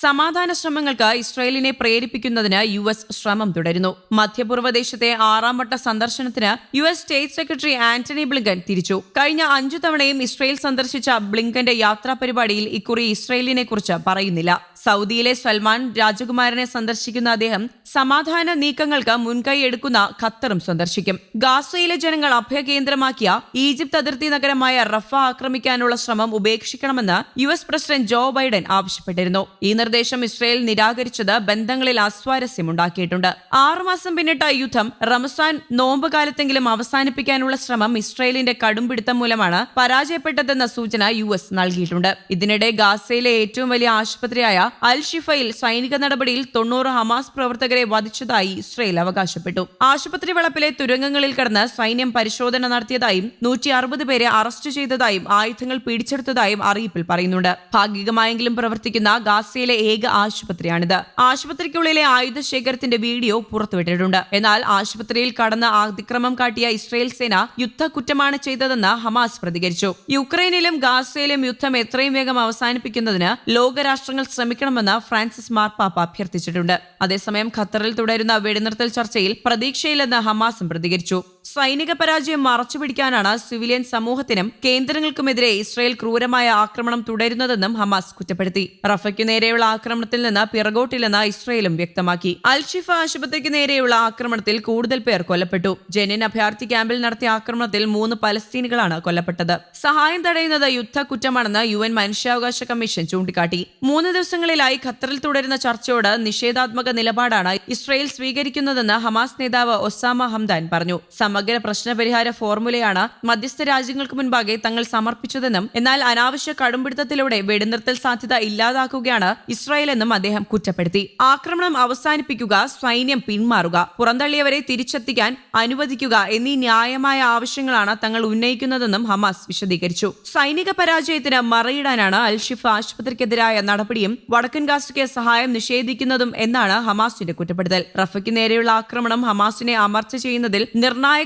സമാധാന ശ്രമങ്ങൾക്ക് ഇസ്രയേലിനെ പ്രേരിപ്പിക്കുന്നതിന് യു എസ് ശ്രമം തുടരുന്നു. മധ്യപൂർവദേശത്തെ ആറാം വട്ട സന്ദർശനത്തിന് U S state secretary Antony Blinken തിരിച്ചു. കഴിഞ്ഞ അഞ്ചു തവണയും ഇസ്രയേൽ സന്ദർശിച്ച ബ്ലിങ്കന്റെ യാത്രാ പരിപാടിയിൽ ഇക്കുറി ഇസ്രയേലിനെ കുറിച്ച് പറയുന്നില്ല. സൗദിയിലെ സൽമാൻ രാജകുമാരനെ സന്ദർശിക്കുന്ന അദ്ദേഹം സമാധാന നീക്കങ്ങൾക്ക് മുൻകൈ എടുക്കുന്ന ഖത്തറും സന്ദർശിക്കും. ഗാസയിലെ ജനങ്ങൾ അഭയകേന്ദ്രമാക്കിയ ഈജിപ്ത് അതിർത്തി നഗരമായ റഫ ആക്രമിക്കാനുള്ള ശ്രമം ഉപേക്ഷിക്കണമെന്ന് U S president Joe Biden ആവശ്യപ്പെട്ടിരുന്നു. ഈ നിർദ്ദേശം ഇസ്രയേൽ നിരാകരിച്ചത് ബന്ധങ്ങളിൽ അസ്വാരസ്യമുണ്ടാക്കിയിട്ടുണ്ട് ആറുമാസം പിന്നിട്ട യുദ്ധം റമസാൻ നോമ്പ് കാലത്തെങ്കിലും അവസാനിപ്പിക്കാനുള്ള ശ്രമം ഇസ്രയേലിന്റെ കടുംപിടുത്തം മൂലമാണ് പരാജയപ്പെട്ടതെന്ന സൂചന യു എസ് നൽകിയിട്ടുണ്ട്. ഇതിനിടെ ഗാസയിലെ ഏറ്റവും വലിയ ആശുപത്രിയായ അൽ ഷിഫയിൽ സൈനിക നടപടിയിൽ തൊണ്ണൂറ് ഹമാസ് പ്രവർത്തകരെ വധിച്ചതായി ഇസ്രയേൽ അവകാശപ്പെട്ടു. ആശുപത്രി വളപ്പിലെ തുരങ്കങ്ങളിൽ കടന്ന് സൈന്യം പരിശോധന നടത്തിയതായും നൂറ്റി അറുപത് പേരെ അറസ്റ്റ് ചെയ്തതായും ആയുധങ്ങൾ പിടിച്ചെടുത്തതായും അറിയിപ്പിൽ പറയുന്നുണ്ട്. ഭാഗികമായെങ്കിലും പ്രവർത്തിക്കുന്ന ഗാസയിലെ ഏക ആശുപത്രിയാണിത്. ആശുപത്രിക്കുള്ളിലെ ആയുധ ശേഖരത്തിന്റെ വീഡിയോ പുറത്തുവിട്ടിട്ടുണ്ട്. എന്നാൽ ആശുപത്രിയിൽ കടന്ന് അതിക്രമം കാട്ടിയ ഇസ്രയേൽ സേന യുദ്ധ കുറ്റമാണ് ചെയ്തതെന്ന് ഹമാസ് പ്രതികരിച്ചു. യുക്രൈനിലും ഗാസയിലും യുദ്ധം എത്രയും വേഗം അവസാനിപ്പിക്കുന്നതിന് ലോകരാഷ്ട്രങ്ങൾ ശ്രമിക്കണമെന്ന് ഫ്രാൻസിസ് മാർപ്പാപ്പ അഭ്യർത്ഥിച്ചിട്ടുണ്ട്. അതേസമയം ഖത്തറിൽ തുടരുന്ന വെടിനിർത്തൽ ചർച്ചയിൽ പ്രതീക്ഷയില്ലെന്ന് ഹമാസും പ്രതികരിച്ചു. സൈനിക പരാജയം മറച്ചുപിടിക്കാനാണ് സിവിലിയൻ സമൂഹത്തിനും കേന്ദ്രങ്ങൾക്കുമെതിരെ ഇസ്രായേൽ ക്രൂരമായ ആക്രമണം തുടരുന്നതെന്നും ഹമാസ് കുറ്റപ്പെടുത്തി. റഫയ്ക്കു നേരെയുള്ള ആക്രമണത്തിൽ നിന്ന് പിറകോട്ടില്ലെന്ന് ഇസ്രായേലും വ്യക്തമാക്കി. അൽഷിഫ ആശുപത്രിക്ക് നേരെയുള്ള ആക്രമണത്തിൽ കൂടുതൽ പേർ കൊല്ലപ്പെട്ടു. ജെനിൻ അഭയാർത്ഥി ക്യാമ്പിൽ നടത്തിയ ആക്രമണത്തിൽ മൂന്ന് പലസ്തീനുകളാണ് കൊല്ലപ്പെട്ടത്. സഹായം തടയുന്നത് യുദ്ധക്കുറ്റമാണെന്ന് യു എൻ മനുഷ്യാവകാശ കമ്മീഷൻ ചൂണ്ടിക്കാട്ടി. മൂന്ന് ദിവസങ്ങളിലായി ഖത്തറിൽ തുടരുന്ന ചർച്ചയോട് നിഷേധാത്മക നിലപാടാണ് ഇസ്രായേൽ സ്വീകരിക്കുന്നതെന്ന് ഹമാസ് നേതാവ് ഒസാമ ഹംദാൻ പറഞ്ഞു. സമഗ്ര പ്രശ്നപരിഹാര ഫോർമുലയാണ് മധ്യസ്ഥ രാജ്യങ്ങൾക്ക് മുൻപാകെ തങ്ങൾ സമർപ്പിച്ചതെന്നും എന്നാൽ അനാവശ്യ കടുംപിടുത്തത്തിലൂടെ വെടിനിർത്തൽ സാധ്യത ഇല്ലാതാക്കുകയാണ് ഇസ്രായേൽ എന്നും അദ്ദേഹം കുറ്റപ്പെടുത്തി. ആക്രമണം അവസാനിപ്പിക്കുക സൈന്യം പിന്മാറുക പുറന്തള്ളിയവരെ തിരിച്ചെത്തിക്കാൻ അനുവദിക്കുക എന്നീ ന്യായമായ ആവശ്യങ്ങളാണ് തങ്ങൾ ഉന്നയിക്കുന്നതെന്നും ഹമാസ് വിശദീകരിച്ചു. സൈനിക പരാജയത്തിന് മറയിടാനാണ് അൽഷിഫ ആശുപത്രിക്കെതിരായ നടപടിയും വടക്കൻ ഗാസയ്ക്ക് സഹായം നിഷേധിക്കുന്നതും എന്നാണ് ഹമാസിന്റെ കുറ്റപ്പെടുത്തൽ. റഫയ്ക്ക് നേരെയുള്ള ആക്രമണം ഹമാസിനെ അമർച്ച ചെയ്യുന്നതിൽ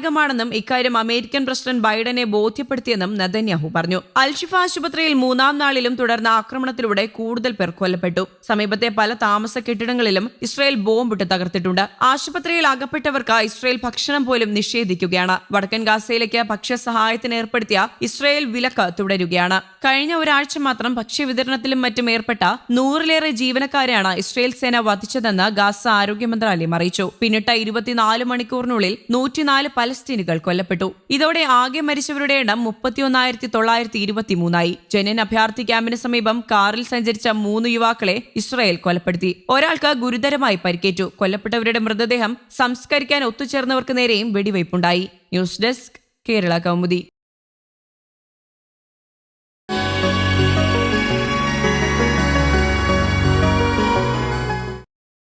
നിർണായകമാണെന്നും ഇക്കാര്യം അമേരിക്കൻ പ്രസിഡന്റ് ബൈഡനെ ബോധ്യപ്പെടുത്തിയെന്നും നദന്യാഹു പറഞ്ഞു. അൽഷിഫ ആശുപത്രിയിൽ മൂന്നാം നാളിലും തുടർന്ന ആക്രമണത്തിലൂടെ കൂടുതൽ പേർ കൊല്ലപ്പെട്ടു. സമീപത്തെ പല താമസ കെട്ടിടങ്ങളിലും ഇസ്രായേൽ ബോംബിട്ട് തകർത്തിട്ടുണ്ട്. ആശുപത്രിയിൽ അകപ്പെട്ടവർക്ക് ഇസ്രായേൽ ഭക്ഷണം പോലും നിഷേധിക്കുകയാണ്. വടക്കൻ ഗാസയിലേക്ക് ഭക്ഷ്യസഹായത്തിന് ഏർപ്പെടുത്തിയ ഇസ്രായേൽ വിലക്ക് തുടരുകയാണ്. കഴിഞ്ഞ ഒരാഴ്ച മാത്രം ഭക്ഷ്യവിതരണത്തിലും മറ്റും ഏർപ്പെട്ട നൂറിലേറെ ജീവനക്കാരെയാണ് ഇസ്രയേൽ സേന വധിച്ചതെന്ന് ഗാസ ആരോഗ്യ മന്ത്രാലയം അറിയിച്ചു. പിന്നിട്ട ഇരുപത്തിനാല് മണിക്കൂറിനുള്ളിൽ നൂറ്റിനാല് പലസ്തീനുകൾ കൊല്ലപ്പെട്ടു. ഇതോടെ ആകെ മരിച്ചവരുടെ എണ്ണം മുപ്പത്തിയൊന്നായിരത്തി തൊള്ളായിരത്തി ഇരുപത്തിമൂന്നായി ജനൻ അഭയാർത്ഥി ക്യാമ്പിന് സമീപം കാറിൽ സഞ്ചരിച്ച മൂന്ന് യുവാക്കളെ ഇസ്രായേൽ കൊലപ്പെടുത്തി. ഒരാൾക്ക് ഗുരുതരമായി പരിക്കേറ്റു. കൊല്ലപ്പെട്ടവരുടെ മൃതദേഹം സംസ്കരിക്കാൻ ഒത്തുചേർന്നവർക്ക് നേരെയും വെടിവയ്പുണ്ടായി. News desk Kerala Kaumudi.